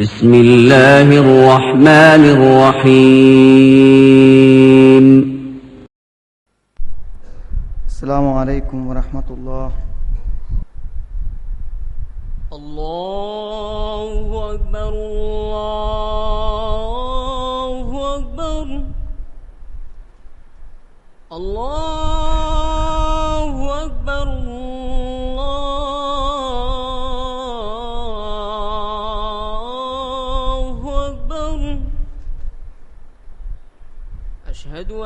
بسم الله الرحمن الرحيم السلام عليكم ورحمة الله الله أكبر الله أكبر الله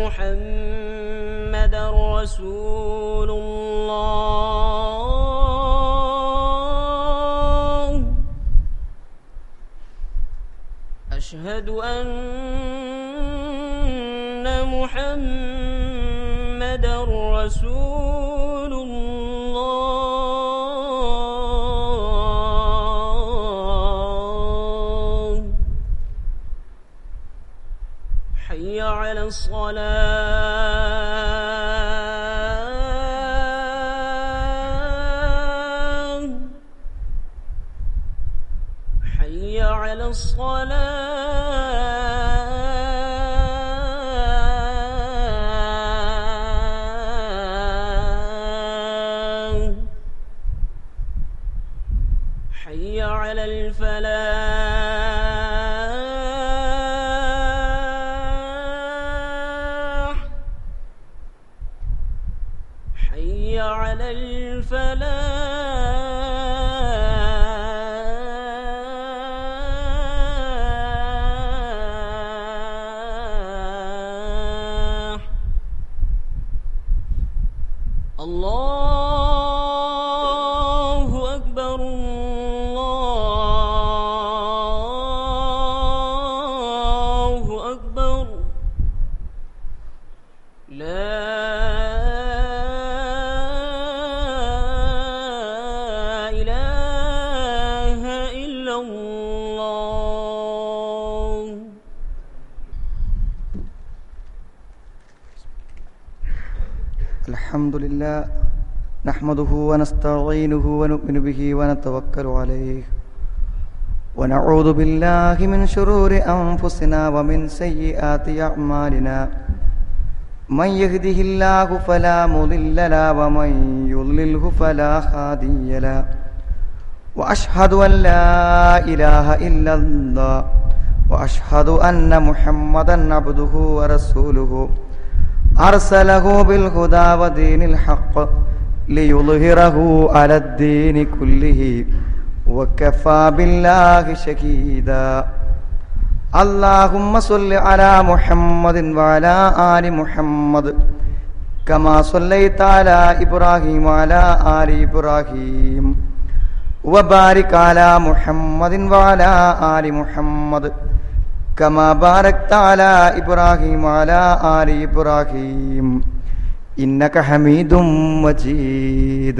محمدا رسول الله. على الصلاة. أكبر. لا إله إلا الله. الحمد لله نحمده ونستعينه ونؤمن به ونتوكل عليه. ونعوذ بالله من شرور أنفسنا ومن سيئات أعمالنا. من يهده الله فلا مضل له ومن يضلله فلا هادي له. وأشهد أن لا إله إلا الله. وأشهد أن محمدا عبده ورسوله. أرسله بالهدى ودين الحق ليظهره على الدين كله. وكفى بالله شهيدا اللهم صل على محمد وعلى آل محمد كما صليت على إبراهيم وعلى آل إبراهيم وبارك على محمد وعلى آل محمد كما باركت على إبراهيم وعلى آل إبراهيم إنك حميد مجيد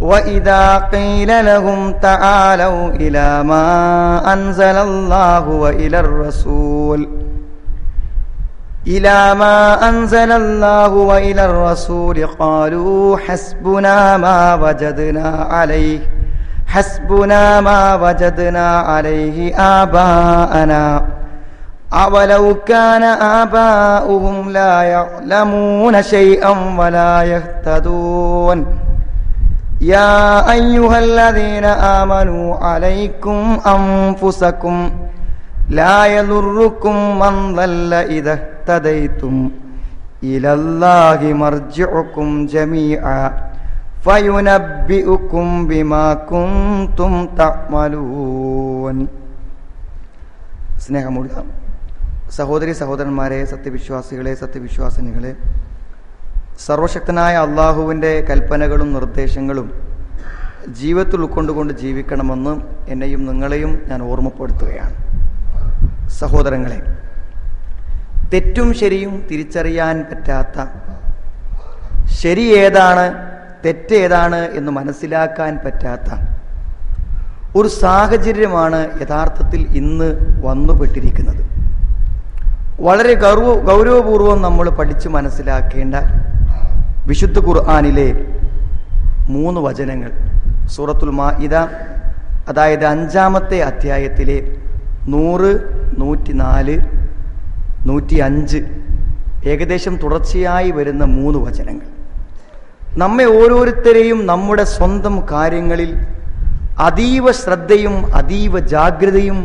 وإذا قيل لهم تعالوا إلى ما أنزل الله وإلى الرسول إلى ما أنزل الله وإلى الرسول قالوا حسبنا ما وجدنا عليه حسبنا ما وجدنا عليه آباءنا أولو كان آباؤهم لا يعلمون شيئا ولا يهتدون يا أيها الذين آمنوا عليكم أنفسكم لا يضركم من ضل إذا اهتديتم إلى الله مرجعكم جميعا فينبئكم بما كنتم تعملون സ്നേഹമുള്ള സഹോദരി സഹോദരന്മാരെ സത്യവിശ്വാസികളെ സത്യവിശ്വാസിനികളെ സർവശക്തനായ അള്ളാഹുവിന്റെ കൽപ്പനകളും നിർദ്ദേശങ്ങളും ജീവിതത്തിൽ ഉൾക്കൊണ്ടുകൊണ്ട് ജീവിക്കണമെന്ന് എന്നെയും നിങ്ങളെയും ഞാൻ ഓർമ്മപ്പെടുത്തുകയാണ്. സഹോദരങ്ങളെ തെറ്റും ശരിയും തിരിച്ചറിയാൻ പറ്റാത്ത ശരി ഏതാണ് തെറ്റേതാണ് എന്ന് മനസ്സിലാക്കാൻ പറ്റാത്ത ഒരു സാഹചര്യമാണ് യഥാർത്ഥത്തിൽ ഇന്ന് വന്നുപെട്ടിരിക്കുന്നത്. വളരെ ഗൗരവ ഗൗരവപൂർവം നമ്മൾ പഠിച്ചു മനസ്സിലാക്കേണ്ട വിശുദ്ധ ഖുർആാനിലെ മൂന്ന് വചനങ്ങൾ. സൂറത്തുൽ മാഇദ അതായത് അഞ്ചാമത്തെ അധ്യായത്തിലെ നൂറ് നൂറ്റിനാല് നൂറ്റി അഞ്ച് ഏകദേശം തുടർച്ചയായി വരുന്ന മൂന്ന് വചനങ്ങൾ. നമ്മെ ഓരോരുത്തരെയും നമ്മുടെ സ്വന്തം കാര്യങ്ങളിൽ അതീവ ശ്രദ്ധയും അതീവ ജാഗ്രതയും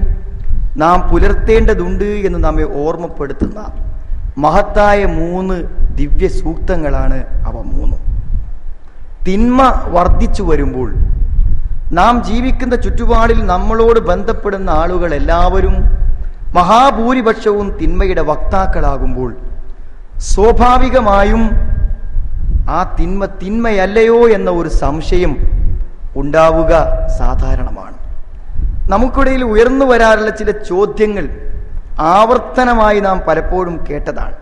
നാം പുലർത്തേണ്ടതുണ്ട് എന്ന് നമ്മെ ഓർമ്മപ്പെടുത്തുന്ന മഹത്തായ മൂന്ന് ദിവ്യ സൂക്തങ്ങളാണ് അവ മൂന്ന്. തിന്മ വർദ്ധിച്ചു വരുമ്പോൾ നാം ജീവിക്കുന്ന ചുറ്റുപാടിൽ നമ്മളോട് ബന്ധപ്പെടുന്ന ആളുകൾ എല്ലാവരും മഹാഭൂരിപക്ഷവും തിന്മയുടെ വക്താക്കളാകുമ്പോൾ സ്വാഭാവികമായും ആ തിന്മ തിന്മയല്ലയോ എന്ന ഒരു സംശയം ഉണ്ടാവുക സാധാരണമാണ്. നമുക്കിടയിൽ ഉയർന്നു വരാറുള്ള ചില ചോദ്യങ്ങൾ ആവർത്തനമായി നാം പലപ്പോഴും കേട്ടതാണ്.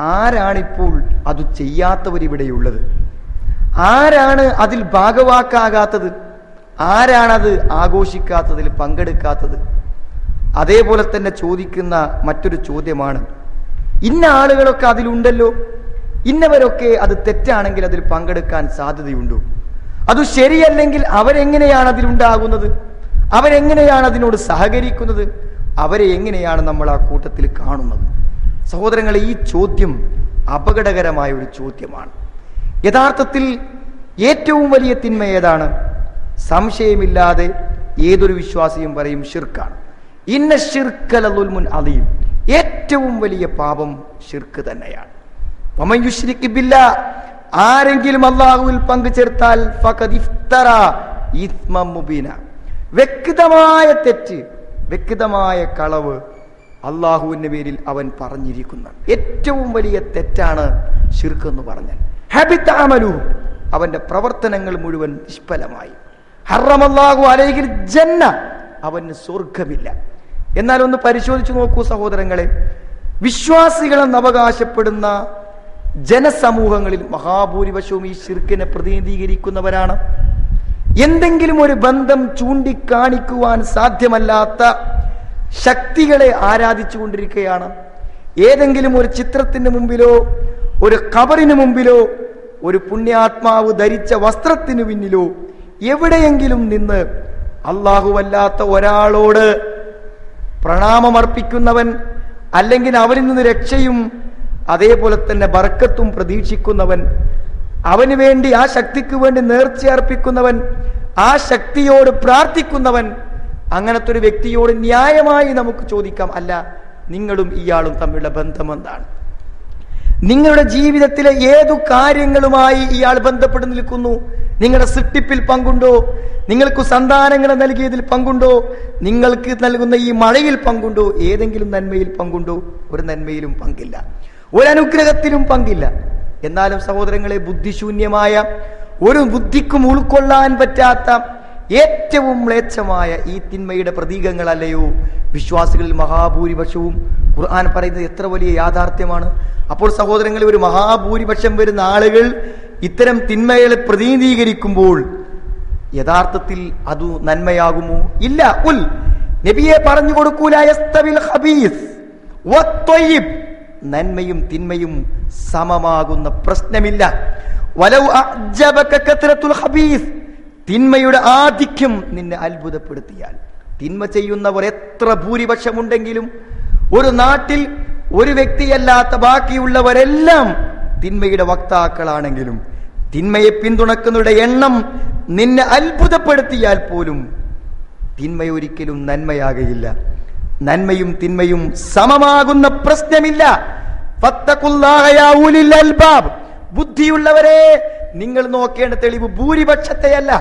ആരാണിപ്പോൾ അത് ചെയ്യാത്തവരിവിടെയുള്ളത്? ആരാണ് അതിൽ ഭാഗവാക്കാകാത്തത്? ആരാണത് ആഘോഷിക്കാത്തതിൽ പങ്കെടുക്കാത്തത്? അതേപോലെ തന്നെ ചോദിക്കുന്ന മറ്റൊരു ചോദ്യമാണ് ഇന്ന ആളുകളൊക്കെ അതിലുണ്ടല്ലോ? ഇന്നവരൊക്കെ അത് തെറ്റാണെങ്കിൽ അതിൽ പങ്കെടുക്കാൻ സാധ്യതയുണ്ടോ? അത് ശരിയല്ലെങ്കിൽ അവരെങ്ങനെയാണ് അതിലുണ്ടാകുന്നത്? അവരെങ്ങനെയാണ് അതിനോട് സഹകരിക്കുന്നത്? അവരെ എങ്ങനെയാണ് നമ്മൾ ആ കൂട്ടത്തിൽ കാണുന്നത്? സഹോദരങ്ങളെ ഈ ചോദ്യം അപകടകരമായ ഒരു ചോദ്യമാണ്. യഥാർത്ഥത്തിൽ ഏറ്റവും വലിയ തിന്മ ഏതാണ്? സംശയമില്ലാതെ ഏതൊരു വിശ്വാസിയും പറയും ഷിർക്കാണ് ഇന്ന ഷിർക്കലുൽമുൻ അലീം ഏറ്റവും വലിയ പാപം ഷിർക്ക് തന്നെയാണ്. വമൻ യുശ്രിക് ബില്ലാ. ആരെങ്കിലും അള്ളാഹുവിൽ പങ്കു ചേർത്താൽ ഫഖദ് ഇഫ്തറ ഇസ്മം വ്യക്തമായ തെറ്റ്. വ്യക്തമായ കളവ് അള്ളാഹുവിന്റെ പേരിൽ അവൻ പറഞ്ഞിരിക്കുന്ന. ഏറ്റവും വലിയ തെറ്റാണ് ഷിർക്ക് എന്ന് പറഞ്ഞാൽ. അമലു. അവന്റെ പ്രവർത്തനങ്ങൾ മുഴുവൻ നിഷ്ഫലമായി. ഹറമല്ലാഹു അലൈഹിൽ ജന്ന. അവന് സ്വർഗമില്ല എന്നാൽ ഒന്ന് പരിശോധിച്ചു നോക്കൂ സഹോദരങ്ങളെ. വിശ്വാസികളെന്ന് അവകാശപ്പെടുന്ന ജനസമൂഹങ്ങളിൽ മഹാഭൂരിപക്ഷവും ഈ ശിർക്കിനെ പ്രതിനിധീകരിക്കുന്നവരാണ്. എന്തെങ്കിലും ഒരു ബന്ധം ചൂണ്ടിക്കാണിക്കുവാൻ സാധ്യമല്ലാത്ത ശക്തികളെ ആരാധിച്ചു കൊണ്ടിരിക്കുകയാണ് ഏതെങ്കിലും ഒരു ചിത്രത്തിന് മുമ്പിലോ ഒരു കബറിന് മുമ്പിലോ ഒരു പുണ്യാത്മാവ് ധരിച്ച വസ്ത്രത്തിന് പിന്നിലോ എവിടെയെങ്കിലും നിന്ന് അള്ളാഹുവല്ലാത്ത ഒരാളോട് പ്രണാമമർപ്പിക്കുന്നവൻ അല്ലെങ്കിൽ അവരിൽ നിന്ന് രക്ഷയും അതേപോലെ തന്നെ ബർക്കത്തും പ്രതീക്ഷിക്കുന്നവൻ അവന് വേണ്ടി ആ ശക്തിക്ക് വേണ്ടി നേർച്ചയർപ്പിക്കുന്നവൻ ആ ശക്തിയോട് പ്രാർത്ഥിക്കുന്നവൻ അങ്ങനത്തെ ഒരു വ്യക്തിയോട് ന്യായമായി നമുക്ക് ചോദിക്കാം അല്ല നിങ്ങളും ഇയാളും തമ്മിലുള്ള ബന്ധം എന്താണ്? നിങ്ങളുടെ ജീവിതത്തിലെ ഏതു കാര്യങ്ങളുമായി ഇയാൾ ബന്ധപ്പെട്ട് നിൽക്കുന്നു? നിങ്ങളുടെ സൃഷ്ടിപ്പിൽ പങ്കുണ്ടോ? നിങ്ങൾക്ക് സന്താനങ്ങളെ നൽകിയതിൽ പങ്കുണ്ടോ? നിങ്ങൾക്ക് നൽകുന്ന ഈ മഴയിൽ പങ്കുണ്ടോ? ഏതെങ്കിലും നന്മയിൽ പങ്കുണ്ടോ? ഒരു നന്മയിലും പങ്കില്ല. ഒരനുഗ്രഹത്തിലും പങ്കില്ല. എന്നാലും സഹോദരങ്ങളെ ബുദ്ധിശൂന്യമായ ഒരു ബുദ്ധിക്കും ഉൾക്കൊള്ളാൻ പറ്റാത്ത ഏറ്റവും മ്ലേച്ഛമായ ഈ തിന്മയുടെ പ്രതീകങ്ങളല്ലയോ? വിശ്വാസികളിൽ മഹാഭൂരിപക്ഷവും. ഖുർആൻ പറയുന്നത് എത്ര വലിയ യാഥാർത്ഥ്യമാണ്. അപ്പോൾ സഹോദരങ്ങളിൽ ഒരു മഹാഭൂരിപക്ഷം വരുന്ന ആളുകൾ ഇത്തരം തിന്മകളെ പ്രതിനിധീകരിക്കുമ്പോൾ യഥാർത്ഥത്തിൽ അത് നന്മയാകുമോ? ഇല്ല. ഉൽ നബിയെ പറഞ്ഞു കൊടുക്കൂല. നന്മയും തിന്മയും സമമാകുന്ന പ്രശ്നമില്ല. തിന്മയുടെ ആധിക്യം നിന്നെ അത്ഭുതപ്പെടുത്തിയാൽ. തിന്മ ചെയ്യുന്നവർ എത്ര ഭൂരിപക്ഷമുണ്ടെങ്കിലും ഒരു നാട്ടിൽ ഒരു വ്യക്തിയല്ലാത്ത ബാക്കിയുള്ളവരെല്ലാം തിന്മയുടെ വക്താക്കളാണെങ്കിലും തിന്മയെ പിന്തുണക്കുന്നവരുടെ എണ്ണം നിന്നെ അത്ഭുതപ്പെടുത്തിയാൽ പോലും തിന്മയൊരിക്കലും നന്മയാകയില്ല. നന്മയും തിന്മയും സമമാകുന്ന പ്രശ്നമില്ല. ബുദ്ധിയുള്ളവരെ നിങ്ങൾ നോക്കേണ്ട തെളിവ് ഭൂരിപക്ഷത്തെയല്ല.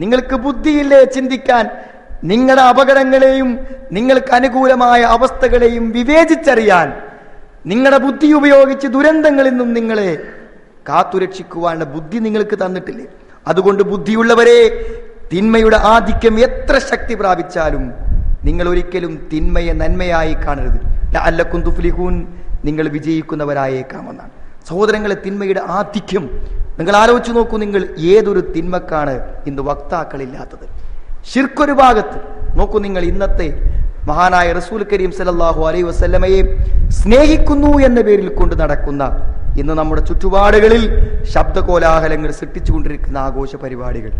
നിങ്ങൾക്ക് ബുദ്ധിയില്ലേ ചിന്തിക്കാൻ? നിങ്ങളുടെ അപകടങ്ങളെയും നിങ്ങൾക്ക് അനുകൂലമായ അവസ്ഥകളെയും വിവേചിച്ചറിയാൻ. നിങ്ങളുടെ ബുദ്ധി ഉപയോഗിച്ച് ദുരന്തങ്ങളിൽ നിന്നും നിങ്ങളെ കാത്തുരക്ഷിക്കുവാനുള്ള ബുദ്ധി നിങ്ങൾക്ക് തന്നിട്ടില്ലേ? അതുകൊണ്ട് ബുദ്ധിയുള്ളവരെ തിന്മയുടെ ആധിക്യം എത്ര ശക്തി പ്രാപിച്ചാലും നിങ്ങൾ ഒരിക്കലും തിന്മയെ നന്മയായി കാണരുത്. അല്ലക്കും തുഫ്ലിഹൂൻ. നിങ്ങൾ വിജയിക്കുന്നവരായേക്കാമെന്നാണ്. സഹോദരങ്ങളെ തിന്മയുടെ ആധിക്യം. നിങ്ങൾ ആലോചിച്ച് നോക്കൂ നിങ്ങൾ ഏതൊരു തിന്മക്കാണ് ഇന്ന് വക്താക്കളില്ലാത്തത്. ഷിർക്കൊരു ഭാഗത്ത് നോക്കൂ നിങ്ങൾ ഇന്നത്തെ മഹാനായ റസൂൽ കരീം സലല്ലാഹു അലൈ വസ്ലമയെ സ്നേഹിക്കുന്നു എന്ന പേരിൽ കൊണ്ട് നടക്കുന്ന ഇന്ന് നമ്മുടെ ചുറ്റുപാടുകളിൽ ശബ്ദകോലാഹലങ്ങൾ സൃഷ്ടിച്ചുകൊണ്ടിരിക്കുന്ന ആഘോഷ പരിപാടികൾ.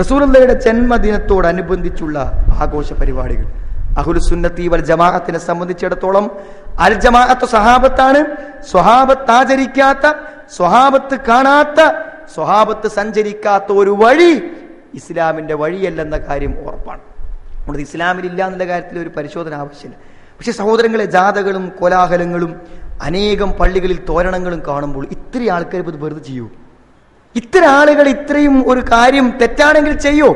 റസൂലുള്ളയുടെ ജന്മദിനത്തോടനുബന്ധിച്ചുള്ള ആഘോഷ പരിപാടികൾ. അഹുലുസുന്നത്തി വൽ ജമാഅത്തിനെ സംബന്ധിച്ചിടത്തോളം അൽ ജമാഅത്ത് സ്വഹാബത്താണ്. സ്വഹാബത്ത് ആചരിക്കാത്ത സ്വഹാബത്ത് കാണാത്ത സ്വഹാബത്ത് സഞ്ചരിക്കാത്ത ഒരു വഴി ഇസ്ലാമിന്റെ വഴിയല്ലെന്ന കാര്യം ഉറപ്പാണ്. നമ്മുടെ ഇസ്ലാമിൽ ഇല്ല എന്നുള്ള കാര്യത്തിൽ ഒരു പരിശോധന ആവശ്യമില്ല. പക്ഷെ സഹോദരങ്ങളെ ജാഥകളും കോലാഹലങ്ങളും അനേകം പള്ളികളിൽ തോരണങ്ങളും കാണുമ്പോൾ ഇത്രയും ആൾക്കാർ ഇത് വെറുതെ ചെയ്യൂ. ഇത്ര ആളുകൾ ഇത്രയും ഒരു കാര്യം തെറ്റാണെങ്കിൽ ചെയ്യോ.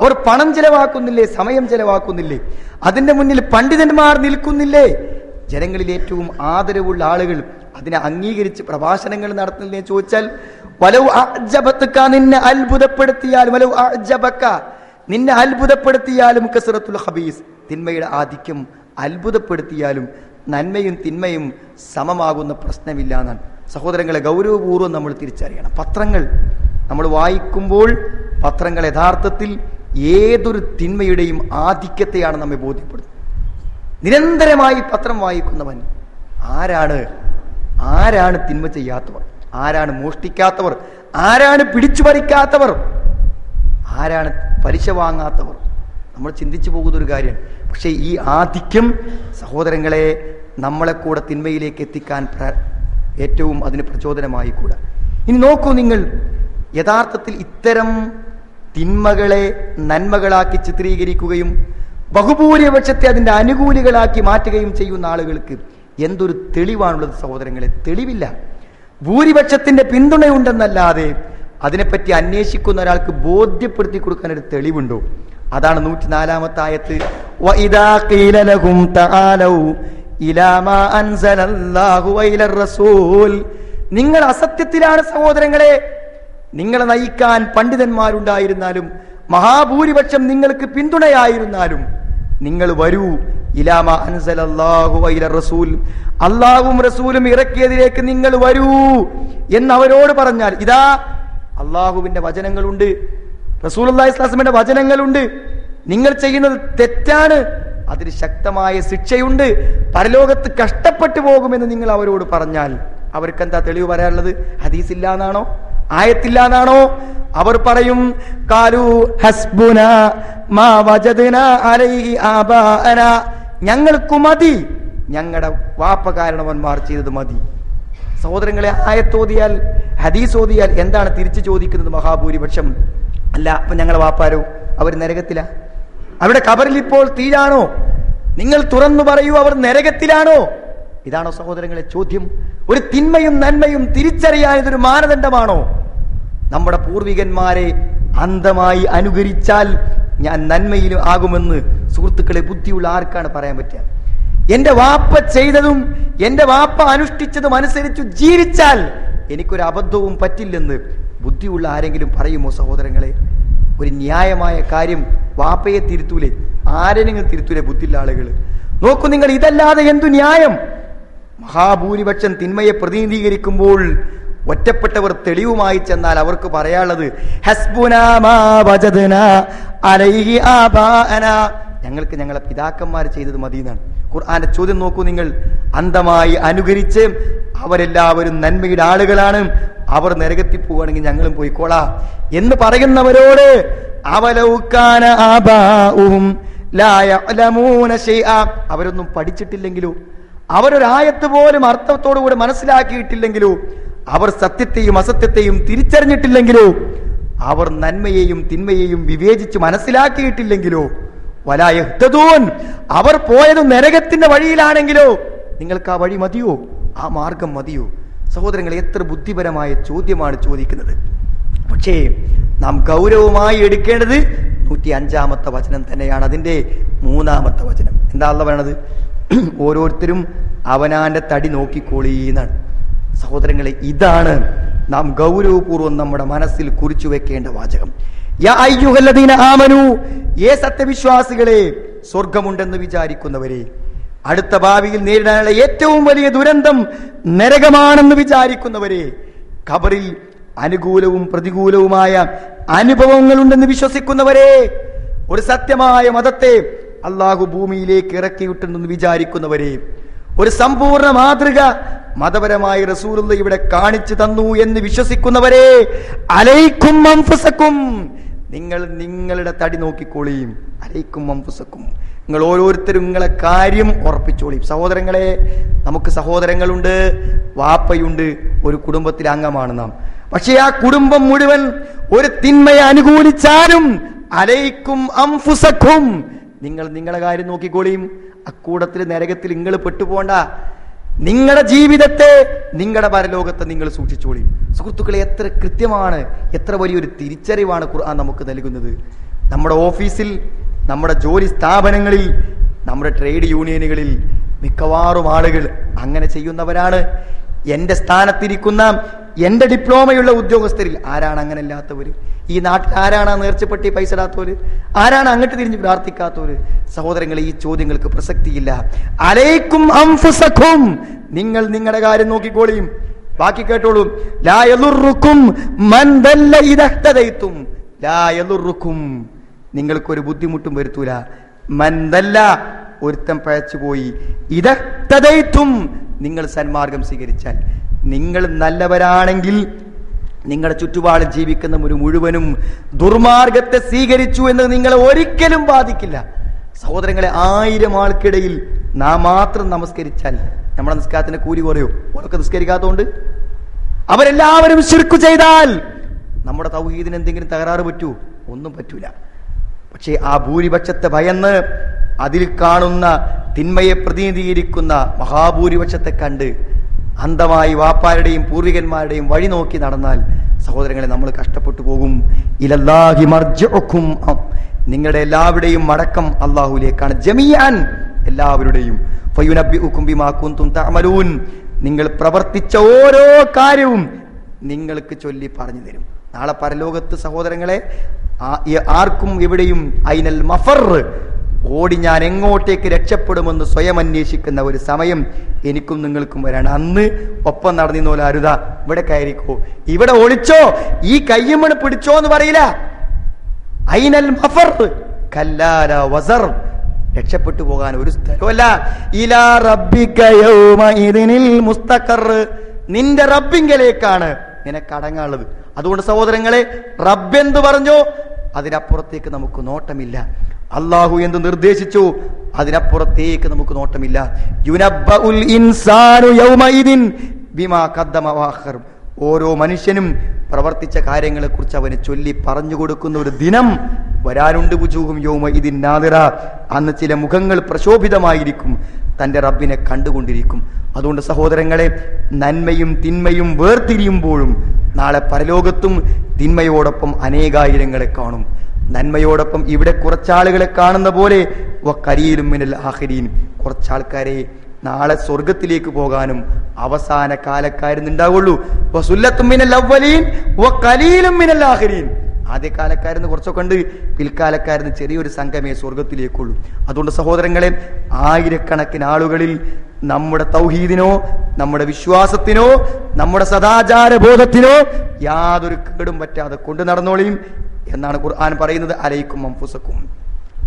അവർ പണം ചെലവാക്കുന്നില്ലേ സമയം ചെലവാക്കുന്നില്ലേ? അതിന്റെ മുന്നിൽ പണ്ഡിതന്മാർ നിൽക്കുന്നില്ലേ? ജനങ്ങളിൽ ഏറ്റവും ആദരവുള്ള ആളുകൾ അതിനെ അംഗീകരിച്ച് പ്രഭാഷണങ്ങൾ നടത്തുന്നില്ലേ ചോദിച്ചാൽ വലവ് അഅ്ജബത്ക നിന്നെ അത്ഭുതപ്പെടുത്തിയാലും വലവ് അജബക്ക നിന്നെ അത്ഭുതപ്പെടുത്തിയാലും കസറത്തുൽ ഹബീസ് തിന്മയുടെ ആധിക്യം അത്ഭുതപ്പെടുത്തിയാലും നന്മയും തിന്മയും സമമാകുന്ന പ്രശ്നമില്ല എന്നാണ്. സഹോദരങ്ങളെ ഗൗരവപൂർവം നമ്മൾ തിരിച്ചറിയണം. പത്രങ്ങൾ നമ്മൾ വായിക്കുമ്പോൾ പത്രങ്ങൾ യഥാർത്ഥത്തിൽ ഏതൊരു തിന്മയുടെയും ആധിക്യത്തെയാണ് നമ്മെ ബോധ്യപ്പെടുന്നത് നിരന്തരമായി പത്രം വായിക്കുന്നവൻ ആരാണ്? ആരാണ് തിന്മ ചെയ്യാത്തവർ? ആരാണ് മോഷ്ടിക്കാത്തവർ? ആരാണ് പിടിച്ചു പറിക്കാത്തവർ? ആരാണ് പലിശ വാങ്ങാത്തവർ? നമ്മൾ ചിന്തിച്ചു പോകുന്ന ഒരു കാര്യം. പക്ഷേ ഈ ആധിക്യം സഹോദരങ്ങളെ നമ്മളെ കൂടെ തിന്മയിലേക്ക് എത്തിക്കാൻ ഏറ്റവും അതിന് പ്രചോദനമായി കൂട. ഇനി നോക്കൂ നിങ്ങൾ യഥാർത്ഥത്തിൽ ഇത്തരം തിന്മകളെ നന്മകളാക്കി ചിത്രീകരിക്കുകയും ബഹുഭൂരിപക്ഷത്തെ അതിന്റെ അനുകൂലികളാക്കി മാറ്റുകയും ചെയ്യുന്ന ആളുകൾക്ക് എന്തൊരു തെളിവാണുള്ളത് സഹോദരങ്ങളെ? തെളിവില്ല. ഭൂരിപക്ഷത്തിന്റെ പിന്തുണയുണ്ടെന്നല്ലാതെ അതിനെപ്പറ്റി അന്വേഷിക്കുന്ന ഒരാൾക്ക് ബോധ്യപ്പെടുത്തി കൊടുക്കാൻ ഒരു തെളിവുണ്ടോ? അതാണ് നൂറ്റിനാലാമത്തെ ആയത്ത്. തആലൗ അൻസലല്ലാഹു റസൂൽ. നിങ്ങൾ അസത്യത്തിലാണ് സഹോദരങ്ങളെ. നിങ്ങളെ നയിക്കാൻ പണ്ഡിതന്മാരുണ്ടായിരുന്നാലും മഹാഭൂരിപക്ഷം നിങ്ങൾക്ക് പിന്തുണയായിരുന്നാലും നിങ്ങൾ വരൂ. ഇലാമ അൻസലല്ലാഹു വൈല റസൂൽ. അള്ളാഹും റസൂലും ഇറക്കിയതിലേക്ക് നിങ്ങൾ വരൂ എന്ന് അവരോട് പറഞ്ഞാൽ ഇതാ അള്ളാഹുവിന്റെ വചനങ്ങളുണ്ട് റസൂൽ അള്ളാഹിസ്ലാസ്മിന്റെ വചനങ്ങളുണ്ട്. നിങ്ങൾ ചെയ്യുന്നത് തെറ്റാണ്. അതിന് ശക്തമായ ശിക്ഷയുണ്ട്. പരലോകത്ത് കഷ്ടപ്പെട്ടു പോകുമെന്ന് നിങ്ങൾ അവരോട് പറഞ്ഞാൽ അവർക്ക് എന്താ തെളിവ് പറയാനുള്ളത്? ഹദീസില്ല എന്നാണോ ആയത്തില്ല എന്നാണോ അവർ പറയും കാലു ഹസ്ബുന മാ അലൈഹി ഞങ്ങൾക്ക് മതി. ഞങ്ങളുടെ വാപ്പ കാരണവന്മാർ ചെയ്തത് മതി. സഹോദരങ്ങളെ ആയത്തോതിയാൽ ഹദീസ് ഓതിയാൽ എന്താണ് തിരിച്ചു ചോദിക്കുന്നത് മഹാഭൂരിപക്ഷം? അല്ല അപ്പൊ ഞങ്ങളെ വാപ്പാരോ? അവർ നരകത്തില? അവിടെ കബറിൽ ഇപ്പോൾ തീരാണോ? നിങ്ങൾ തുറന്നു പറയൂ അവർ നരകത്തിലാണോ? ഇതാണോ സഹോദരങ്ങളെ ചോദ്യം. ഒരു തിന്മയും നന്മയും തിരിച്ചറിയാൻ ഇതൊരു മാനദണ്ഡമാണോ? നമ്മുടെ പൂർവികന്മാരെ അന്ധമായി അനുകരിച്ചാൽ ഞാൻ നന്മയിലും ആകുമെന്ന് സുഹൃത്തുക്കളെ ബുദ്ധിയുള്ള ആർക്കാണ് പറയാൻ പറ്റുക? എന്റെ വാപ്പ ചെയ്തതും എന്റെ വാപ്പ അനുഷ്ഠിച്ചതും അനുസരിച്ചു ജീവിച്ചാൽ എനിക്കൊരു അബദ്ധവും പറ്റില്ലെന്ന് ബുദ്ധിയുള്ള ആരെങ്കിലും പറയുമോ സഹോദരങ്ങളെ? ഒരു ന്യായമായ കാര്യം വാപ്പയെ തിരുത്തൂലേ? നിങ്ങൾ തിരുത്തൂലേ ബുദ്ധിയുള്ള ആളുകൾ നോക്കൂ നിങ്ങൾ ഇതല്ലാതെ എന്തു ന്യായം? മഹാഭൂരിപക്ഷം തിന്മയെ പ്രതിനിധീകരിക്കുമ്പോൾ ഒറ്റപ്പെട്ടവർ തെളിവുമായി ചെന്നാൽ അവർക്ക് പറയാനുള്ളത് ഹസ്ബുനാ ഞങ്ങൾക്ക് ഞങ്ങളെ പിതാക്കന്മാർ ചെയ്തത് മതി എന്നാണ് ഖുർആാന്റെ ചോദ്യം നോക്കൂ നിങ്ങൾ. അന്ധമായി അനുകരിച്ച് അവരെല്ലാവരും നന്മയുടെ ആളുകളാണ്. അവർ നരകത്തിൽ പോവുകയാണെങ്കിൽ ഞങ്ങളും പോയിക്കോളാം. എന്ന് പറയുന്നവരോട് അവലൗക്കാന ആബാവും. അവരൊന്നും പഠിച്ചിട്ടില്ലെങ്കിലോ? അവരൊരായത്ത് പോലും അർത്ഥത്തോടുകൂടി മനസ്സിലാക്കിയിട്ടില്ലെങ്കിലോ? അവർ സത്യത്തെയും അസത്യത്തെയും തിരിച്ചറിഞ്ഞിട്ടില്ലെങ്കിലോ? അവർ നന്മയെയും തിന്മയെയും വിവേചിച്ച് മനസ്സിലാക്കിയിട്ടില്ലെങ്കിലോ? വലായഹ്തദൂൻ അവർ പോയത് നരകത്തിന്റെ വഴിയിലാണെങ്കിലോ നിങ്ങൾക്ക് ആ വഴി മതിയോ? ആ മാർഗം മതിയോ? സഹോദരങ്ങൾ എത്ര ബുദ്ധിപരമായ ചോദ്യമാണ് ചോദിക്കുന്നത്. പക്ഷേ നാം ഗൗരവമായി എടുക്കേണ്ടത് നൂറ്റി അഞ്ചാമത്തെ വചനം തന്നെയാണ്. അതിന്റെ മൂന്നാമത്തെ വചനം. എന്താ അല്ല പറയണത്? ഓരോരുത്തരും അവനാന്റെ തടി നോക്കിക്കോളീന്നാണ് സഹോദരങ്ങളെ ഇതാണ് നാം ഗൗരവപൂർവം നമ്മുടെ മനസ്സിൽ കുറിച്ചു വെക്കേണ്ട വാചകം. ആമനു ഏ സത്യവിശ്വാസികളെ സ്വർഗമുണ്ടെന്ന് വിചാരിക്കുന്നവരെ അടുത്ത ഭാവിയിൽ നേരിടാനുള്ള ഏറ്റവും വലിയ ദുരന്തം നരകമാണെന്ന് വിചാരിക്കുന്നവരെ ഖബറിൽ അനുകൂലവും പ്രതികൂലവുമായ അനുഭവങ്ങളുണ്ടെന്ന് വിശ്വസിക്കുന്നവരെ ഒരു സത്യമായ മതത്തെ അള്ളാഹു ഭൂമിയിലേക്ക് ഇറക്കിയിട്ടുണ്ടെന്ന് വിചാരിക്കുന്നവരെ ഒരു സമ്പൂർണ മാതൃക മതപരമായി റസൂലുള്ള ഇവിടെ കാണിച്ചു തന്നു എന്ന് വിശ്വസിക്കുന്നവരെ അലൈക്കും നിങ്ങൾ നിങ്ങളുടെ തടി നോക്കിക്കോളിയും അലൈക്കും അമ്പുസക്കും നിങ്ങൾ ഓരോരുത്തരും നിങ്ങളെ കാര്യം ഉറപ്പിച്ചോളിയും സഹോദരങ്ങളെ നമുക്ക് സഹോദരങ്ങളുണ്ട് വാപ്പയുണ്ട് ഒരു കുടുംബത്തിലെ അംഗമാണ് നാം. പക്ഷേ ആ കുടുംബം മുഴുവൻ ഒരു തിന്മയെ അനുകൂലിച്ചാലും അലൈക്കും അംഫുസക്കും. നിങ്ങൾ നിങ്ങളെ കാര്യം നോക്കിക്കോളിയും അക്കൂടത്തിൽ നരകത്തിൽ നിങ്ങൾ പെട്ടുപോണ്ട നിങ്ങളുടെ ജീവിതത്തെ നിങ്ങളുടെ പരലോകത്തെ നിങ്ങൾ സൂക്ഷിച്ചോളി. സുഹൃത്തുക്കളെ എത്ര കൃത്യമാണ് എത്ര വലിയൊരു തിരിച്ചറിവാണ് ഖുർആൻ നമുക്ക് നൽകുന്നത്. നമ്മുടെ ഓഫീസിൽ നമ്മുടെ ജോലി സ്ഥാപനങ്ങളിൽ നമ്മുടെ ട്രേഡ് യൂണിയനുകളിൽ മിക്കവാറും ആളുകൾ അങ്ങനെ ചെയ്യുന്നവരാണ്. എന്റെ സ്ഥാനത്തിരിക്കുന്ന എന്റെ ഡിപ്ലോമയുള്ള ഉദ്യോഗസ്ഥരിൽ ആരാണ് അങ്ങനെ ഇല്ലാത്തവര് ഈ നാട്ടിൽ ആരാണ് നേർച്ചപ്പെട്ടി പൈസ ഇടാത്തവര്? ആരാണ് അങ്ങോട്ട് തിരിഞ്ഞ് പ്രാർത്ഥിക്കാത്തവര്? സഹോദരങ്ങളെ ഈ ചോദ്യങ്ങൾക്ക് പ്രസക്തിയില്ല. അലൈക്കും നിങ്ങൾ നിങ്ങളുടെ കാര്യം നോക്കിക്കോളിയും. ബാക്കി കേട്ടോളൂ. നിങ്ങൾക്കൊരു ബുദ്ധിമുട്ടും വരുത്തൂല. മന്ദല്ല ഒരുത്തം പഴച്ചുപോയി. ഇതത്തതൈത്തും നിങ്ങൾ സന്മാർഗം സ്വീകരിച്ചാൽ. നിങ്ങൾ നല്ലവരാണെങ്കിൽ നിങ്ങളുടെ ചുറ്റുപാടിൽ ജീവിക്കുന്ന ഒരു മുഴുവനും ദുർമാർഗത്തെ സ്വീകരിച്ചു എന്ന് നിങ്ങളെ ഒരിക്കലും ബാധിക്കില്ല. സഹോദരങ്ങളെ ആയിരം ആൾക്കിടയിൽ നാം മാത്രം നമസ്കരിച്ചാൽ നമ്മുടെ നിസ്കാരത്തിന്റെ കൂലി കുറയോ. ഓരൊക്കെ നിസ്കരിക്കാത്തതുകൊണ്ട്. അവരെല്ലാവരും ശിർക്കു ചെയ്താൽ നമ്മുടെ തൗഹീദിന് എന്തെങ്കിലും തകരാറ് പറ്റൂ? ഒന്നും പറ്റൂല. പക്ഷേ ആ ഭൂരിപക്ഷത്തെ ഭയന്ന് അതിൽ കാണുന്ന തിന്മയെ പ്രതിനിധീകരിക്കുന്ന മഹാഭൂരിപക്ഷത്തെ കണ്ട് അന്ധമായി വാപ്പാരുടെയും പൂർവികന്മാരുടെയും വഴി നോക്കി നടന്നാൽ സഹോദരങ്ങളെ നമ്മൾ കഷ്ടപ്പെട്ടു പോകും. ഇലല്ലാഹി മർജിഉക്കും. നിങ്ങളുടെ എല്ലാവരുടെയും മടക്കം അള്ളാഹുലേക്കാണ് ജമിയാൻ എല്ലാവരുടെയും. നിങ്ങൾ പ്രവർത്തിച്ച ഓരോ കാര്യവും നിങ്ങൾക്ക് ചൊല്ലി പറഞ്ഞു തരും. നാളെ പരലോകത്ത് സഹോദരങ്ങളെ ആർക്കും എവിടെയും ഐനൽ മഫർ ഓടി ഞാൻ എങ്ങോട്ടേക്ക് രക്ഷപ്പെടുമെന്ന് സ്വയം അന്വേഷിക്കുന്ന ഒരു സമയം എനിക്കും നിങ്ങൾക്കും വരാണ്. അന്ന് ഒപ്പം നടന്നിന്നോല അരുത ഇവിടെ കയറിക്കോ. ഇവിടെ ഒളിച്ചോ. ഈ കയ്യുമണ് പിടിച്ചോ എന്ന് പറയില്ല ഐനൽ കല്ലാല വസർ. രക്ഷപ്പെട്ടു പോകാൻ ഒരു സ്ഥലമല്ല ഇലാ റബ്ബിക യൗമഇദിനിൽ മുസ്തഖർ. നിന്റെ റബ്ബിങ്കലേക്കാണ് നിനക്ക് അടങ്ങാനുള്ളത് അതുകൊണ്ട് സഹോദരങ്ങളെ റബ്ബെന്ത് പറഞ്ഞോ അതിനപ്പുറത്തേക്ക് നമുക്ക് നോട്ടമില്ല. അള്ളാഹു എന്ത് നിർദ്ദേശിച്ചു? അതിനപ്പുറത്തേക്ക് നമുക്ക് നോട്ടമില്ല. ഓരോ മനുഷ്യനും പ്രവർത്തിച്ച കാര്യങ്ങളെ കുറിച്ച് അവന് ചൊല്ലി പറഞ്ഞു കൊടുക്കുന്ന ഒരു ദിനം വരാനുണ്ട് ബുജൂഹും യോമ ഇതിൻ അന്ന് ചില മുഖങ്ങൾ പ്രശോഭിതമായിരിക്കും. തന്റെ റബ്ബിനെ കണ്ടുകൊണ്ടിരിക്കും. അതുകൊണ്ട് സഹോദരങ്ങളെ നന്മയും തിന്മയും വേർതിരിയുമ്പോഴും നാളെ പരലോകത്തും തിന്മയോടൊപ്പം അനേകായിരങ്ങളെ കാണും. നന്മയോടൊപ്പം ഇവിടെ കുറച്ചാളുകളെ കാണുന്ന പോലെ കുറച്ചാൾക്കാരെ നാളെ സ്വർഗത്തിലേക്ക് പോകാനും അവസാന കാലക്കാരുന്നുണ്ടാവുള്ളൂ ആദ്യ കാലക്കാരെന്ന് കുറച്ചൊക്കെ ഉണ്ട് പിൽക്കാലക്കാരെന്ന് ചെറിയൊരു സംഘമേ സ്വർഗത്തിലേക്കുള്ളൂ അതുകൊണ്ട് സഹോദരങ്ങളെ ആയിരക്കണക്കിന് ആളുകളിൽ നമ്മുടെ തൗഹീദിനോ നമ്മുടെ വിശ്വാസത്തിനോ നമ്മുടെ സദാചാര ബോധത്തിനോ യാതൊരു കേടും പറ്റാതെ കൊണ്ടു നടന്നോളിയും എന്നാണ് ഖുർആൻ പറയുന്നത്. അലൈക്കും മംഫുസക്കും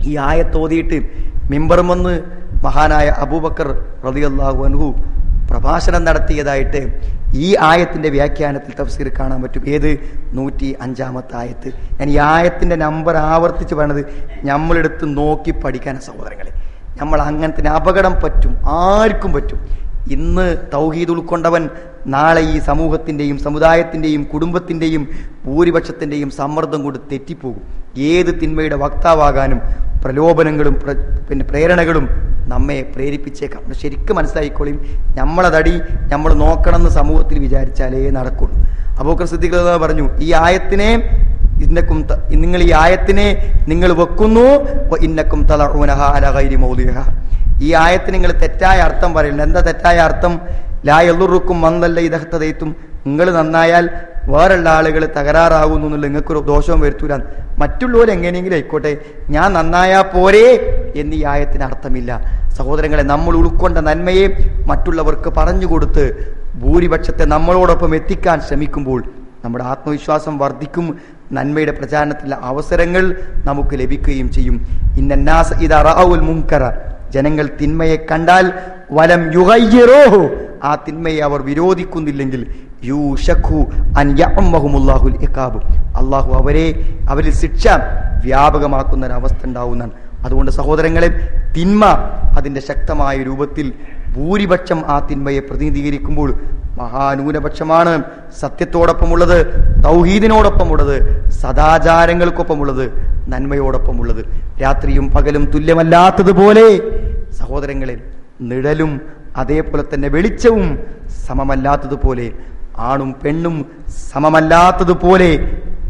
ഈ ആയത്തോതിയിട്ട് മിമ്പറും വന്ന് മഹാനായ അബൂബക്കർ റളിയല്ലാഹു അൻഹു പ്രഭാഷണം നടത്തിയതായിട്ട് ഈ ആയത്തിന്റെ വ്യാഖ്യാനത്തിൽ തഫ്സീർ കാണാൻ പറ്റും. ഏത്? നൂറ്റി അഞ്ചാമത്തെ ആയത്ത്. ഞാൻ ഈ ആയത്തിന്റെ നമ്പർ ആവർത്തിച്ച് പറയണത് നമ്മളെടുത്ത് നോക്കി പഠിക്കാൻ സഹോദരങ്ങളെ. നമ്മൾ അങ്ങനത്തെ അപകടം പറ്റും. ആർക്കും പറ്റും. ഇന്ന് തൗഹീദ് ഉൾക്കൊണ്ടവൻ നാളെ ഈ സമൂഹത്തിന്റെയും സമുദായത്തിന്റെയും കുടുംബത്തിന്റെയും ഭൂരിപക്ഷത്തിന്റെയും സമ്മർദ്ദം കൊണ്ട് തെറ്റിപ്പോകും. ഏത് തിന്മയുടെ വക്താവാകാനും പ്രലോഭനങ്ങളും പിന്നെ പ്രേരണകളും നമ്മെ പ്രേരിപ്പിച്ചേക്കാം. ശരിക്കും മനസ്സിലായിക്കോളിയും നമ്മളതടി നമ്മൾ നോക്കണമെന്ന് സമൂഹത്തിൽ വിചാരിച്ചാലേ നടക്കുള്ളൂ. അബൂക്കർ സിദ്ദീഖ് പറഞ്ഞു ഈ ആയത്തിനെ ഇന്നക്കും നിങ്ങൾ ഈ ആയത്തിനെ നിങ്ങൾ വെക്കുന്നു ഇന്നക്കും തലഊനഹ അല ഗൈരി മൗദിഹ. ഈ ആയത്തിന് നിങ്ങൾ തെറ്റായ അർത്ഥം പറയുന്നുണ്ട് എന്താ തെറ്റായ അർത്ഥം? ലാ എല്ലുറുക്കും മന്നല്ല ഇതഹത്തതയ്ത്തും നിങ്ങൾ നന്നായാൽ വേറുള്ള ആളുകൾ തകരാറാകുന്നു എന്നുള്ള നിങ്ങൾക്കൊരു ദോഷവും വരുത്തൂല മറ്റുള്ളവർ എങ്ങനെയെങ്കിലും ആയിക്കോട്ടെ. ഞാൻ നന്നായാ പോരേ എന്ന് ഈ ആയത്തിന് അർത്ഥമില്ല. സഹോദരങ്ങളെ നമ്മൾ ഉൾക്കൊണ്ട നന്മയെ മറ്റുള്ളവർക്ക് പറഞ്ഞു കൊടുത്ത് ഭൂരിപക്ഷത്തെ നമ്മളോടൊപ്പം എത്തിക്കാൻ ശ്രമിക്കുമ്പോൾ നമ്മുടെ ആത്മവിശ്വാസം വർദ്ധിക്കും. നന്മയുടെ പ്രചാരണത്തിലുള്ള അവസരങ്ങൾ നമുക്ക് ലഭിക്കുകയും ചെയ്യും. ഇന്നാസ് ഇത് മുൻകറ. ജനങ്ങൾ തിന്മയെ കണ്ടാൽ വലം യുഗയ്യറോഹു ആ തിന്മയെ അവർ വിരോധിക്കുന്നില്ലെങ്കിൽ യൂഷഖു അള്ളാഹു അവരെ അവരിൽ ശിക്ഷ വ്യാപകമാക്കുന്ന ഒരു അവസ്ഥ ഉണ്ടാവുന്നതാണ്. അതുകൊണ്ട് സഹോദരങ്ങളെ തിന്മ അതിന്റെ ശക്തമായ രൂപത്തിൽ ഭൂരിപക്ഷം ആ തിന്മയെ പ്രതിനിധീകരിക്കുമ്പോൾ മഹാന്യൂനപക്ഷമാണ് സത്യത്തോടൊപ്പമുള്ളത് തൗഹീദിനോടൊപ്പമുള്ളത് സദാചാരങ്ങൾക്കൊപ്പമുള്ളത് നന്മയോടൊപ്പമുള്ളത്. രാത്രിയും പകലും തുല്യമല്ലാത്തതുപോലെ സഹോദരങ്ങളെ നിഴലും അതേപോലെ തന്നെ വെളിച്ചവും സമമല്ലാത്തതുപോലെ ആണും പെണ്ണും സമമല്ലാത്തതുപോലെ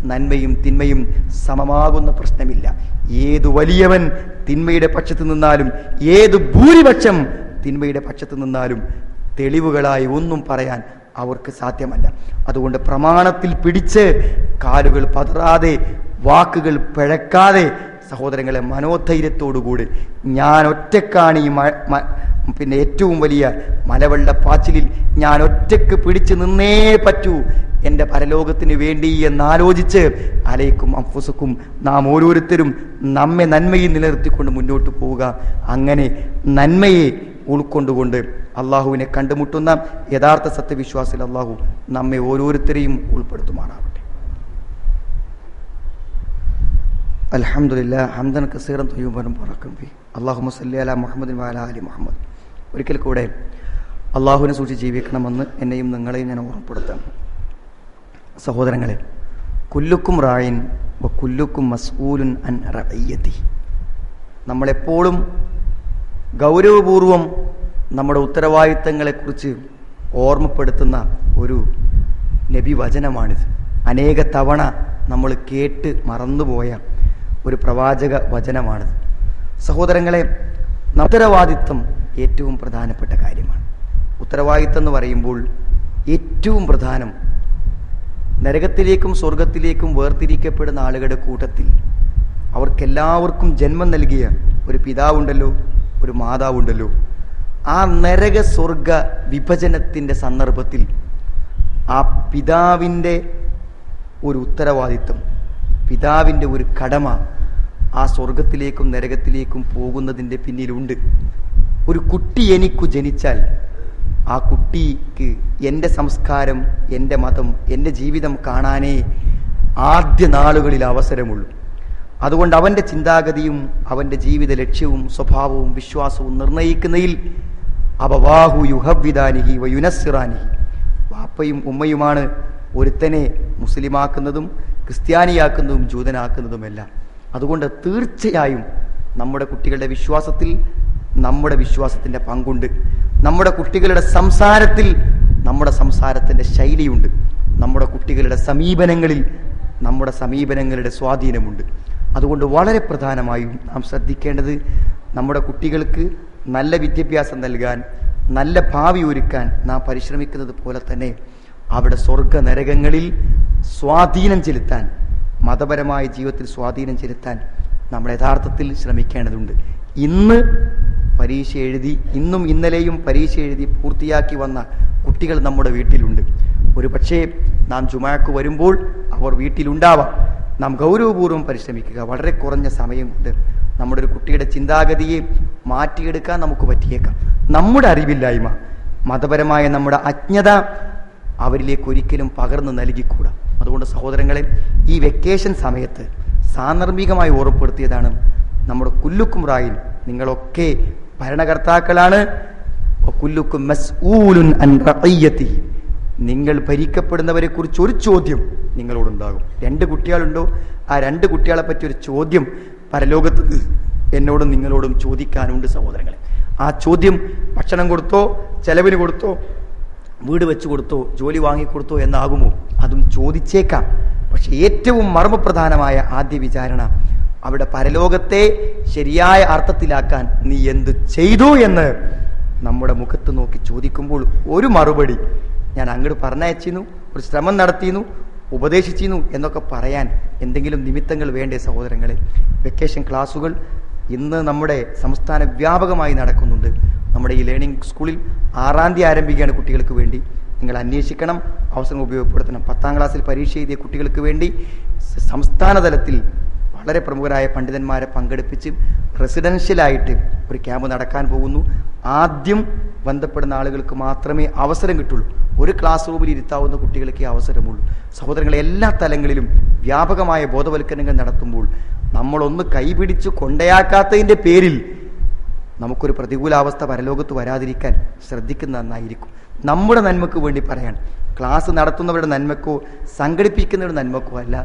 നന്മയും തിന്മയും സമമാകുന്ന പ്രശ്നമില്ല. ഏതു വലിയവൻ തിന്മയുടെ പക്ഷത്ത് നിന്നാലും ഏത് ഭൂരിപക്ഷം തിന്മയുടെ പക്ഷത്ത് നിന്നാലും തെളിവുകളായി ഒന്നും പറയാൻ അവർക്ക് സാധ്യമല്ല. അതുകൊണ്ട് പ്രമാണത്തിൽ പിടിച്ച് കാലുകൾ പതറാതെ വാക്കുകൾ പിഴക്കാതെ സഹോദരങ്ങളെ മനോധൈര്യത്തോടുകൂടി. ഞാൻ ഒറ്റക്കാണ് ഈ പിന്നെ ഏറ്റവും വലിയ മലവെള്ളപ്പാച്ചിലിൽ ഞാൻ ഒറ്റയ്ക്ക് പിടിച്ചു നിന്നേ പറ്റൂ. എന്റെ പരലോകത്തിന് വേണ്ടി എന്നാലോചിച്ച് അലയ്ക്കും അഫുസക്കും നാം ഓരോരുത്തരും നമ്മെ നന്മയിൽ നിലനിർത്തിക്കൊണ്ട് മുന്നോട്ട് പോവുക. അങ്ങനെ നന്മയെ ഉൾക്കൊണ്ടുകൊണ്ട് അള്ളാഹുവിനെ കണ്ടുമുട്ടുന്ന യഥാർത്ഥ സത്യവിശ്വാസിൽ അള്ളാഹു നമ്മെ ഓരോരുത്തരെയും അൽഹംദുലില്ലാ ഹംദൻ കസീറൻ തൊയ്യൂബനും പറക്കും ബി അള്ളാഹു മുസല്ലി അല മുഹമ്മദ് വാല അലി മുഹമ്മദ്. ഒരിക്കൽ കൂടെ അള്ളാഹുവിനെ സൂക്ഷിച്ച് ജീവിക്കണമെന്ന് എന്നെയും നിങ്ങളെയും ഞാൻ ഓർമ്മപ്പെടുത്താം സഹോദരങ്ങളെ കുല്ലുക്കും റായിൻ വ കുല്ലുക്കും മസ്ഊലുൻ അൻ റയ്യത്തി നമ്മളെപ്പോഴും ഗൗരവപൂർവം നമ്മുടെ ഉത്തരവാദിത്തങ്ങളെക്കുറിച്ച് ഓർമ്മപ്പെടുത്തുന്ന ഒരു നബി വചനമാണിത് അനേക തവണ നമ്മൾ കേട്ട് മറന്നുപോയ ഒരു പ്രവാചക വചനമാണിത്. സഹോദരങ്ങളെ ഉത്തരവാദിത്വം ഏറ്റവും പ്രധാനപ്പെട്ട കാര്യമാണ്. ഉത്തരവാദിത്വം എന്ന് പറയുമ്പോൾ ഏറ്റവും പ്രധാനം നരകത്തിലേക്കും സ്വർഗത്തിലേക്കും വേർതിരിക്കപ്പെടുന്ന ആളുകളുടെ കൂട്ടത്തിൽ അവർക്കെല്ലാവർക്കും ജന്മം നൽകിയ ഒരു പിതാവുണ്ടല്ലോ ഒരു മാതാവുണ്ടല്ലോ. ആ നരക സ്വർഗ വിഭജനത്തിന്റെ സന്ദർഭത്തിൽ ആ പിതാവിന്റെ ഒരു ഉത്തരവാദിത്വം പിതാവിന്റെ ഒരു കടമ ആ സ്വർഗത്തിലേക്കും നരകത്തിലേക്കും പോകുന്നതിന്റെ പിന്നിലുണ്ട്. ഒരു കുട്ടി എനിക്കു ജനിച്ചാൽ ആ കുട്ടിക്ക് എന്റെ സംസ്കാരം എന്റെ മതം എന്റെ ജീവിതം കാണാനേ ആദ്യ നാളുകളിൽ അവസരമുള്ളൂ. അതുകൊണ്ട് അവന്റെ ചിന്താഗതിയും അവന്റെ ജീവിത ലക്ഷ്യവും സ്വഭാവവും വിശ്വാസവും നിർണയിക്കുന്നതിൽ അബവാഹു യുഹവിദാനിഹി വയുനസിറാനിഹി വാപ്പയും ഉമ്മയുമാണ് ഒരുത്തനെ മുസ്ലിമാക്കുന്നതും ക്രിസ്ത്യാനിയാക്കുന്നതും ജൂതനാക്കുന്നതുമെല്ലാം. അതുകൊണ്ട് തീർച്ചയായും നമ്മുടെ കുട്ടികളുടെ വിശ്വാസത്തിൽ നമ്മുടെ വിശ്വാസത്തിന്റെ പങ്കുണ്ട്. നമ്മുടെ കുട്ടികളുടെ സംസാരത്തിൽ നമ്മുടെ സംസാരത്തിന്റെ ശൈലിയുണ്ട്. നമ്മുടെ കുട്ടികളുടെ സമീപനങ്ങളിൽ നമ്മുടെ സമീപനങ്ങളുടെ സ്വാധീനമുണ്ട്. അതുകൊണ്ട് വളരെ പ്രധാനമായും നാം ശ്രദ്ധിക്കേണ്ടത് നമ്മുടെ കുട്ടികൾക്ക് നല്ല വിദ്യാഭ്യാസം നൽകാൻ നല്ല ഭാവി ഒരുക്കാൻ നാം പരിശ്രമിക്കുന്നത് പോലെ തന്നെ അവിടെ സ്വർഗ നരകങ്ങളിൽ സ്വാധീനം ചെലുത്താൻ മതപരമായ ജീവിതത്തിൽ സ്വാധീനം ചെലുത്താൻ നമ്മൾ യഥാർത്ഥത്തിൽ ശ്രമിക്കേണ്ടതുണ്ട്. ഇന്ന് പരീക്ഷ എഴുതി ഇന്നും ഇന്നലെയും പരീക്ഷ എഴുതി പൂർത്തിയാക്കി വന്ന കുട്ടികൾ നമ്മുടെ വീട്ടിലുണ്ട്. ഒരു പക്ഷേ നാം ജുമാക്ക് വരുമ്പോൾ അവർ വീട്ടിലുണ്ടാവാം. നാം ഗൗരവപൂർവം പരിശ്രമിക്കുക. വളരെ കുറഞ്ഞ സമയം കൊണ്ട് നമ്മുടെ ഒരു കുട്ടിയുടെ ചിന്താഗതിയെ മാറ്റിയെടുക്കാൻ നമുക്ക് പറ്റിയേക്കാം. നമ്മുടെ അറിവില്ലായ്മ മതപരമായ നമ്മുടെ അജ്ഞത അവരിലേക്ക് ഒരിക്കലും പകർന്നു നൽകിക്കൂടാ. അതുകൊണ്ട് സഹോദരങ്ങളെ ഈ വെക്കേഷൻ സമയത്ത് സാന്ദർഭികമായി ഓർപ്പെടുത്തിയതാണ് നമ്മുടെ കുല്ലുക്കും റായിൽ. നിങ്ങളൊക്കെ ഭരണകർത്താക്കളാണ്. കുല്ലുക്കും മസ്ഊലുൻ അൻ. നിങ്ങൾ ഭരിക്കപ്പെടുന്നവരെ കുറിച്ച് ഒരു ചോദ്യം നിങ്ങളോടുണ്ടാകും. രണ്ട് കുട്ടികളുണ്ടോ? ആ രണ്ട് കുട്ടികളെ പറ്റി ഒരു ചോദ്യം പരലോകത്ത് എന്നോടും നിങ്ങളോടും ചോദിക്കാനുണ്ട് സഹോദരങ്ങളെ. ആ ചോദ്യം ഭക്ഷണം കൊടുത്തോ ചെലവിന് കൊടുത്തോ വീട് വെച്ചു കൊടുത്തോ ജോലി വാങ്ങിക്കൊടുത്തോ എന്നാകുമോ? അതും ചോദിച്ചേക്കാം. പക്ഷെ ഏറ്റവും മർമ്മപ്രധാനമായ ആദ്യ വിചാരണ അവിടെ പരലോകത്തെ ശരിയായ അർത്ഥത്തിലാക്കാൻ നീ എന്ത് ചെയ്തു എന്ന് നമ്മുടെ മുഖത്ത് നോക്കി ചോദിക്കുമ്പോൾ ഒരു മറുപടി ഞാൻ അങ്ങോട്ട് പറഞ്ഞയച്ചിരുന്നു ഒരു ശ്രമം നടത്തിയിരുന്നു ഉപദേശിച്ചിരുന്നു എന്നൊക്കെ പറയാൻ എന്തെങ്കിലും നിമിത്തങ്ങൾ വേണ്ടേ സഹോദരങ്ങളെ? വെക്കേഷൻ ക്ലാസ്സുകൾ ഇന്ന് നമ്മുടെ സംസ്ഥാന വ്യാപകമായി നടക്കുന്നുണ്ട്. നമ്മുടെ ഈ ലേണിംഗ് സ്കൂളിൽ ആറാം തീയതി ആരംഭിക്കുകയാണ് കുട്ടികൾക്ക് വേണ്ടി. നിങ്ങൾ അന്വേഷിക്കണം അവസരം ഉപയോഗപ്പെടുത്തണം. പത്താം ക്ലാസ്സിൽ പരീക്ഷ എഴുതിയ കുട്ടികൾക്ക് വേണ്ടി സംസ്ഥാന തലത്തിൽ വളരെ പ്രമുഖരായ പണ്ഡിതന്മാരെ പങ്കെടുപ്പിച്ച് റെസിഡൻഷ്യലായിട്ട് ഒരു ക്യാമ്പ് നടക്കാൻ പോകുന്നു. ആദ്യം ബന്ധപ്പെടുന്ന ആളുകൾക്ക് മാത്രമേ അവസരം കിട്ടുള്ളൂ. ഒരു ക്ലാസ് റൂമിൽ ഇരുത്താവുന്ന കുട്ടികൾക്ക് അവസരമുള്ളൂ. സഹോദരങ്ങളെ എല്ലാ തലങ്ങളിലും വ്യാപകമായ ബോധവൽക്കരണങ്ങൾ നടത്തുമ്പോൾ നമ്മളൊന്ന് കൈപിടിച്ച് കൊണ്ടയാക്കാത്തതിന്റെ പേരിൽ നമുക്കൊരു പ്രതികൂലാവസ്ഥ പരലോകത്ത് വരാതിരിക്കാൻ ശ്രദ്ധിക്കുന്ന നന്നായിരിക്കും. നമ്മുടെ നന്മക്ക് വേണ്ടി പറയാണ്. ക്ലാസ് നടത്തുന്നവരുടെ നന്മക്കോ സംഘടിപ്പിക്കുന്നവരുടെ നന്മക്കോ അല്ല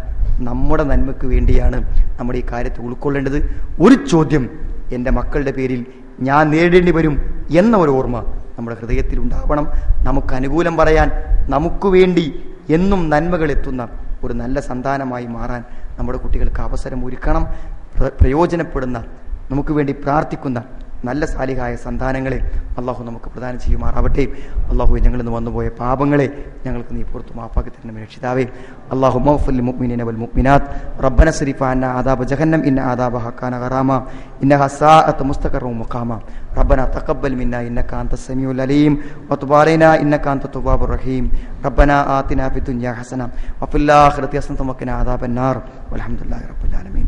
നമ്മുടെ നന്മക്ക് വേണ്ടിയാണ് നമ്മുടെ ഈ കാര്യത്തെ ഉൾക്കൊള്ളേണ്ടത്. ഒരു ചോദ്യം എന്റെ മക്കളുടെ പേരിൽ ഞാൻ നേരിടേണ്ടി വരും എന്ന ഒരു ഓർമ്മ നമ്മുടെ ഹൃദയത്തിൽ ഉണ്ടാവണം. നമുക്ക് അനുകൂലം പറയാൻ നമുക്ക് വേണ്ടി എന്നും നന്മകൾ എത്തുന്ന ഒരു നല്ല സന്താനമായി മാറാൻ നമ്മുടെ കുട്ടികൾക്ക് അവസരം ഒരുക്കണം. പ്രയോജനപ്പെടുന്ന നമുക്ക് വേണ്ടി പ്രാർത്ഥിക്കുന്ന നല്ല സാലിഹായ സന്താനങ്ങളെ അള്ളാഹു നമുക്ക് പ്രദാനം ചെയ്യുമാറാവട്ടെ അള്ളാഹു ഞങ്ങളിൽ നിന്ന് വന്നുപോയ പാപങ്ങളെ ഞങ്ങൾക്ക് നീ പുറത്തു മാപ്പാക്കി തരണം രക്ഷിതാവേ അള്ളാഹു മൗഫുൽ മുഅ്മിനീന വൽ മുഅ്മിനാത്ത് റബ്ബന സരിഫ അന്ന ആദാബ ജഹന്നം ഇന്ന ആദാബഹ കാന ഗറാമ ഇന്നഹ സാഅത്ത് മുസ്തഖറു മുഖാമ ربنا تقبل منا انك انت السميع العليم وتب علينا انك انت التواب الرحيم ربنا آتنا في الدنيا حسنه وفي الاخره حسنه وقنا عذاب النار والحمد لله رب العالمين